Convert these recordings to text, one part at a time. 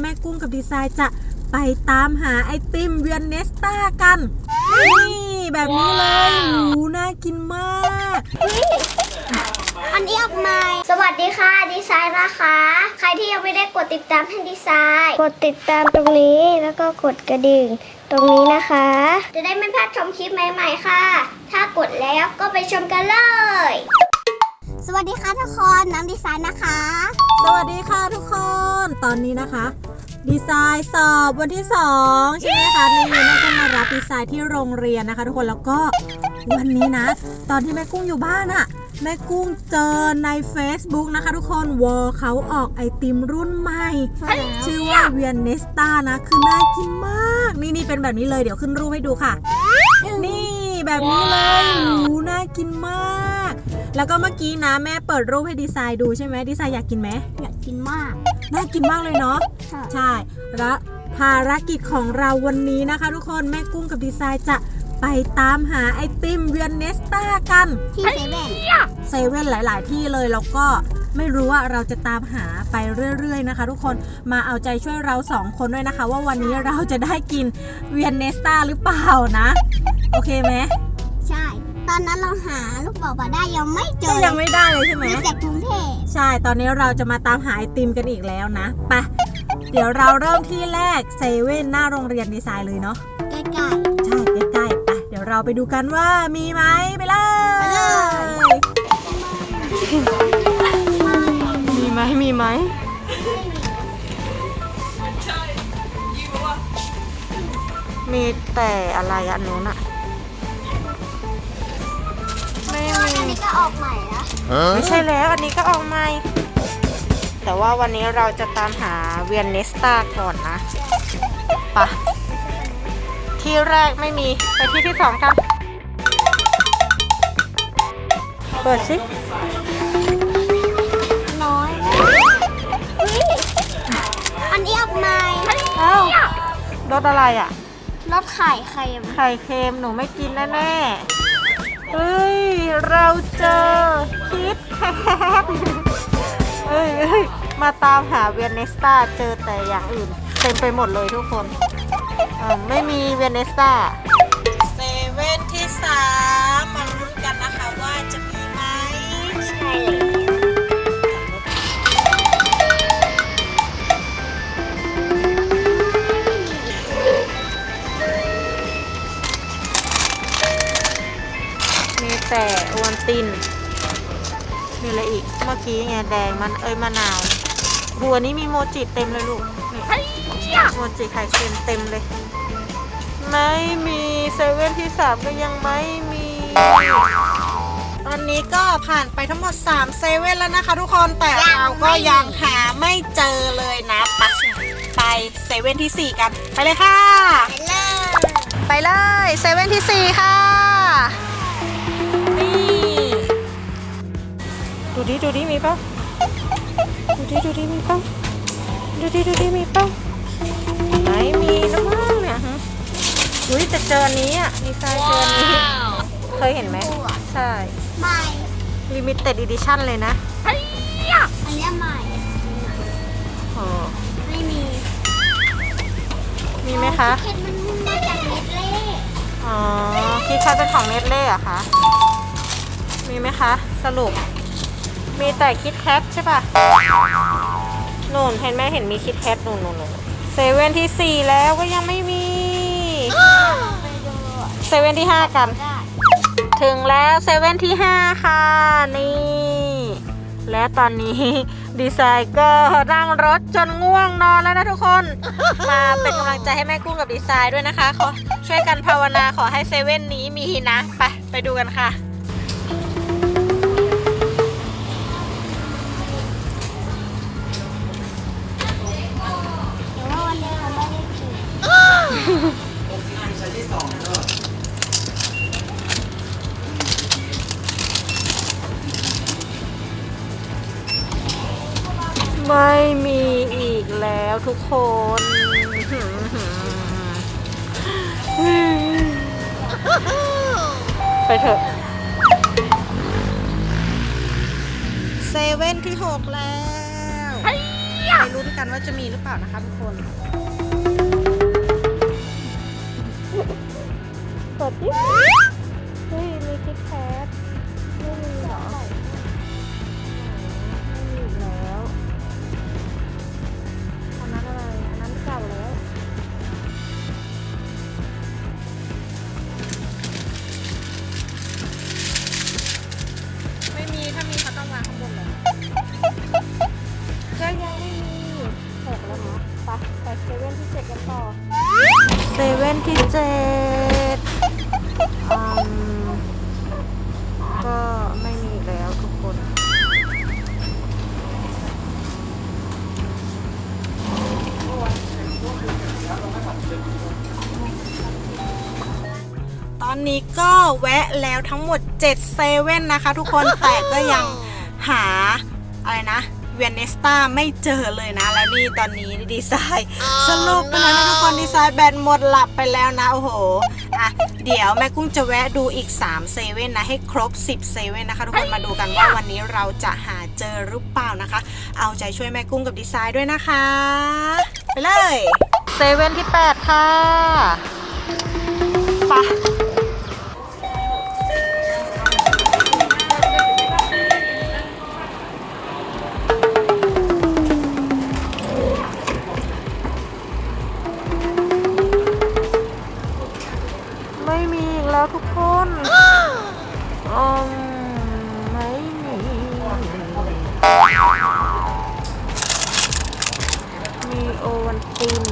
แม่กุ้งกับดีไซน์จะไปตามหาไอติมเวียนเนสตากัน นี่แบบนี้เลยหูน่ากินมาก อันนี้ออกใหม่สวัสดีค่ะดีไซน์นะคะ ใครที่ยังไม่ได้กดติดตามให้ดีไซน์ กดติดตามตรงนี้แล้วก็กดกระดิ่งตรงนี้นะคะ จะได้ไม่พลาดชมคลิปใหม่ๆค่ะ ถ้ากดแล้วก็ไปชมกันเลยส วัสดีค่ะทุกคน น้ำดีไซน์นะคะ สวัสดีค่ะทุกคน ตอนนี้นะคะ ดีไซน์สอบวันที่ 2 ใช่ไหมคะนี่แม่กุ้งมารับดีไซน์ที่โรงเรียนนะคะ ทุกคนแล้วก็วันนี้นะ ตอนที่แม่กุ้งอยู่บ้านอะแม่กุ้งเจอใน Facebook นะคะ ทุกคนวอเขาออกไอติมรุ่นใหม่ ชื่อว่าเวียนเนสตานะ คือน่ากินมาก นี่นี่เป็นแบบนี้เลยเดี๋ยวขึ้นรูปให้ดูค่ะ นี่แบบนี้เลยหูน่ากินมาก แล้วก็เมื่อกี้นะแม่เปิดรูปให้ดีไซน์ดูใช่ไหมดีไซน์อยากกินไหมอยากกินมากน่ากินมากเลยเนาะค่ะใช่และภารกิจของเราวันนี้นะคะ ทุกคนแม่กุ้งกับดีไซน์จะไปตามหาไอติมเวียนเนสตากันที่เซเว่นเซเว่นหลาย ๆ ที่เลยแล้วก็ไม่รู้ว่าเราจะตามหาไปเรื่อย ๆ นะคะ ทุกคนมาเอาใจช่วยเราสองคนด้วยนะคะ ว่าวันนี้เราจะได้กินเวียนเนสตาหรือเปล่านะ โอเคไหมใช่ ตอนนั้นเราหาลูกบอลมาได้ยังไม่เจก็อยังไม่ได้เลยใช่ไหม มีแต่กรุงเทพใช่ ตอนนี้เราจะมาตามหาไอติมกันอีกแล้วนะ ไป เดี๋ยวเราเริ่มที่แรกเซเว่นหน้าโรงเรียนดีไซน์เลยเนาะ ใกล้ใช่ใกล้ๆไป เดี๋ยวเราไปดูกันว่ามีไหมไปเลยไปเลยมีไหมมีไหม มีแต่อะไรอันนู้นอะ ไม่ๆอันมีนี้ก็ออกใหม่นะไม่ใช่แล้วอันนี้ก็ออกใหม่ แต่ว่าวันนี้เราจะตามหาเวียนเนสตาก่อนนะไปะที่แรกไม่มี ไปที่ที่สองกันเปิดสิน้อยเฮ้ยอันนี้ออกใหม่เอ้ารสอะไรอะรสไข่เค็มไข่เค็มหนูไม่กินแน่ๆ เฮ้ย เราเจอคิดแคทเฮ้ยเฮ้ย มาตามหาเวนเนสตาเจอแต่อย่างอื่น เต็มไปหมดเลยทุกคนเออไม่มีเวนเนสตาเซเว่นที่สามมาลุ้นกันนะคะว่าจะมีไหม ใช่เลย แต่อวนตินมีอะไรอีก เมื่อกี้ไงแดงมันเอ้ยมะนาวหัวนี้มีโมจิเต็มเลยลูกนี่โมจิไข่เค็มเต็มเลย ไม่มีเซเว่นที่สามก็ยังไม่มีตอนนี้ก็ผ่านไปทั้งหมด3เซเว่นแล้วนะคะทุกคนแต่เราก็ยังหาไม่เจอเลยนะไปไปเซเว่นที่ 4 กัน ไปเลยค่ะ ไปเลย ไปเลยเซเว่นที่ 4 ค่ะ ดูดิดูดิมีเปล่าดูดิดูดิมีเปล่าดูดิดูดิมีเปล่าไม่มีนะมั้งเนี่ยฮะอุ้ยแต่เจออันนี้อะดีไซน์เจออันนี้ เคยเห็นไหมใช่ใหม่ลิมิเต็ดอีดิชั่นเลยนะอันนี้ใหม่โอ้ไม่มี มีไหมคะเค็มมันมาจากเม็ดเล่อ๋อคิดคัทเป็นของเนสเล่เหรอะคะมีไหมคะ สรุป มีแต่คิดแคทใช่ปะนู่นเห็นไหมเห็นมีคิดแคทนู่นนู่นนู่นเซเว่นที่สี่แล้วก็ยังไม่มีไปดูเซเว่นที่ห้ากันได้ถึงแล้วเซเว่นที่5ค่ะ นี่ และตอนนี้ดีไซน์ก็นั่งรถจนง่วงนอนแล้วนะทุกคน มาเป็นกำลังใจให้แม่กุ้งกับดีไซน์ด้วยนะคะ ขอช่วยกันภาวนาขอให้เซเว่นนี้มีนะ ไป ไปดูกันค่ะ ไม่มีอีกแล้วทุกคนไปเถอะเซเว่นที่หกแล้วไปลุ้นกันว่าจะมีหรือเปล่านะคะทุกคนเปิดดิเฮ้ยมีคิดแคท เนาะไปเซเว่นที่เจ็ดกันต่อเซเว่นที่เจ็ดอืมก็ไม่มีแล้วทุกคน ตอนนี้ก็แวะแล้วทั้งหมด7เซเว่นนะคะทุกคนแต่ก็ยังหาอะไรนะ เวียนเนสตาไม่เจอเลยนะ แล้วนี่ตอนนี้ดีไซน์สรุปไปแล้วนะทุกคนดีไซน์แบตหมดหลับไปแล้วนะ โอ้โหอะเดี๋ยวแม่กุ้งจะแวะดูอีก3เซเว่นนะให้ครบ 10เซเว่นนะคะทุกคนมาดูกันว่าวันนี้เราจะหาเจอหรือเปล่านะคะ เอาใจช่วยแม่กุ้งกับดีไซน์ด้วยนะคะ ไปเลยเซเว่นที่ 8 ค่ะไป โอวันติน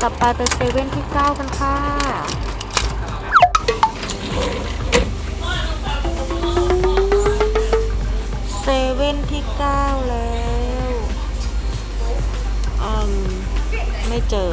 กลับไปเป็นเซเว่นที่9กันค่ะ เซเว่นที่9แล้วอืมไม่เจอ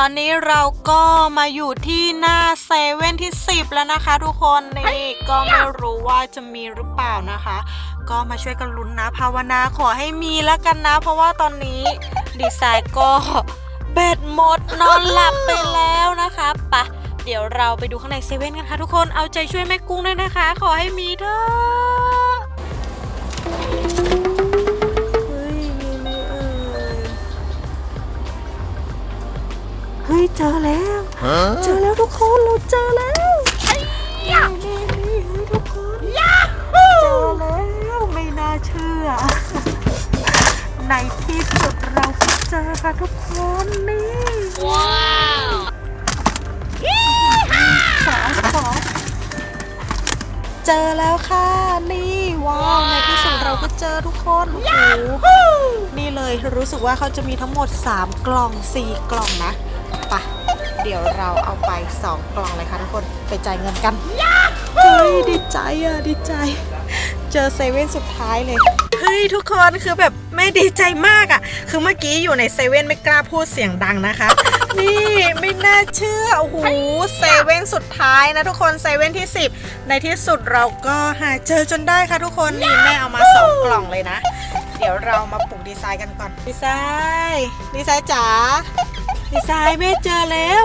ตอนนี้เราก็มาอยู่ที่หน้าเซเว่นที่ 10 แล้วนะคะ ทุกคนนี่ก็ไม่รู้ว่าจะมีหรือเปล่านะคะ ก็มาช่วยกันลุ้นนะภาวนาขอให้มีแล้วกันนะ เพราะว่าตอนนี้ดีไซน์ก็แบตหมดนอนหลับไปแล้วนะคะปะเดี๋ยวเราไปดูข้างในเซเว่นกันค่ะทุกคนเอาใจช่วยแม่กุ้งด้วยนะคะ ขอให้มีเถอะ เฮ้ยเจอแล้ว เจอแล้วทุกคนเราเจอแล้วนี่นี่นี่เฮ้ยทุกคนเจอแล้วไม่น่าเชื่อ ในที่สุดเราก็เจอค่ะทุกคนนี่ว้าวสองสองเจอแล้วค่ะนี่ว้าวในที่สุดเราก็เจอทุกคนโอ้โหนี่เลยรู้สึกว่าเขาจะมีทั้งหมด 3 กล่อง 4 กล่องนะไปะ เดี๋ยวเราเอาไป 2 กล่องเลยค่ะทุกคนไปจ่ายเงินกันเฮ้ยดีใจอะดีใจ เจอเซเว่นสุดท้ายเลยเฮ้ยทุกคนคือแบบแม่ดีใจมากอะ คือเมื่อกี้อยู่ในเซเว่นไม่กล้าพูดเสียงดังนะคะ นี่ไม่น่าเชื่อโอ้โหเซเว่นสุดท้ายนะทุกคนเซเว่นที่ 10 ในที่สุดเราก็หาเจอจนได้ค่ะทุกคนนี่แม่เอามา2กล่องเลยนะ เดี๋ยวเรามาปลุกดีไซน์กันก่อนดีไซน์ดีไซน์จ๋า ดีไซน์แม่เจอแล้ว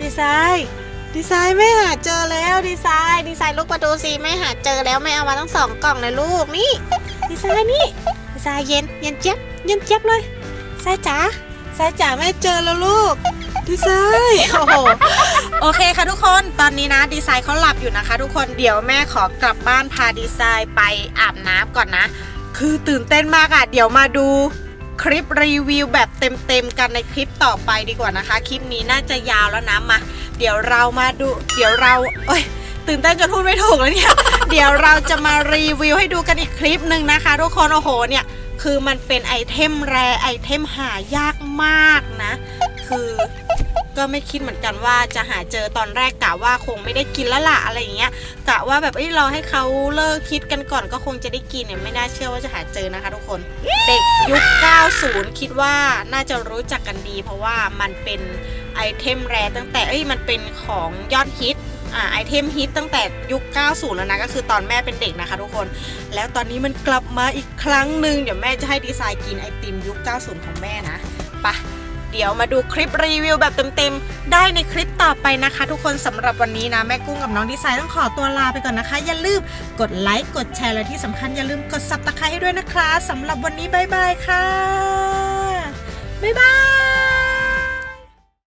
ดีไซน์ดีไซน์แม่หาเจอแล้วดีไซน์ดีไซน์ลูกประตูสิแม่หาเจอแล้วแม่เอามาทั้งสองกล่องเลยลูกนี่ดีไซน์นี่ดีไซน์เย็นเย็นเจี๊ยบเย็นเจี๊ยบเลยไซน์จ๋าไซน์จ๋าแม่เจอแล้วลูกดีไซน์โอ้โหโอเคค่ะทุกคนตอนนี้นะดีไซน์เขาหลับอยู่นะคะ ทุกคนเดี๋ยวแม่ขอกลับบ้านพาดีไซน์ไปอาบน้ำก่อนนะ คือตื่นเต้นมากอะ่ะเดี๋ยวมาดู คลิปรีวิวแบบเต็มๆกันในคลิปต่อไปดีกว่านะคะ คลิปนี้น่าจะยาวแล้วนะมา เดี๋ยวเรามาดู เดี๋ยวเราเอ้ยตื่นเต้นจนพูดไม่ถูกแล้วเนี่ย เดี๋ยวเราจะมารีวิวให้ดูกันอีกคลิปหนึ่งนะคะ ทุกคนโอ้โหเนี่ยคือมันเป็นไอเทมแรไอเทมหายากมากนะ คือ ก็ไม่คิดเหมือนกันว่าจะหาเจอตอนแรกกะว่าคงไม่ได้กินแล้วล่ะอะไรอย่างเงี้ยกะว่าแบบเอ้ยรอให้เขาเลิกคิดกันก่อนก็คงจะได้กินเนี่ยไม่น่าเชื่อว่าจะหาเจอนะคะทุกคน เด็กยุค 90 คิดว่าน่าจะรู้จักกันดี เพราะว่ามันเป็นไอเทมแรตั้งแต่เอ้ยมันเป็นของยอดฮิตอ่าไอเทมฮิตตั้งแต่ยุค 90 แล้วนะ ก็คือตอนแม่เป็นเด็กนะคะทุกคน แล้วตอนนี้มันกลับมาอีกครั้งหนึ่งเดี๋ยวแม่จะให้ดีไซน์กินไอติมยุค 90 ของแม่นะไปะ เดี๋ยวมาดูคลิปรีวิวแบบเต็มๆ ได้ในคลิปต่อไปนะคะ ทุกคนสำหรับวันนี้นะแม่กุ้งกับน้องดีไซน์ต้องขอตัวลาไปก่อนนะคะ อย่าลืมกดไลค์กดแชร์และที่สำคัญอย่าลืมกดซับตะไคร้ให้ด้วยนะคะสำหรับวันนี้บายบายค่ะบ๊ายบาย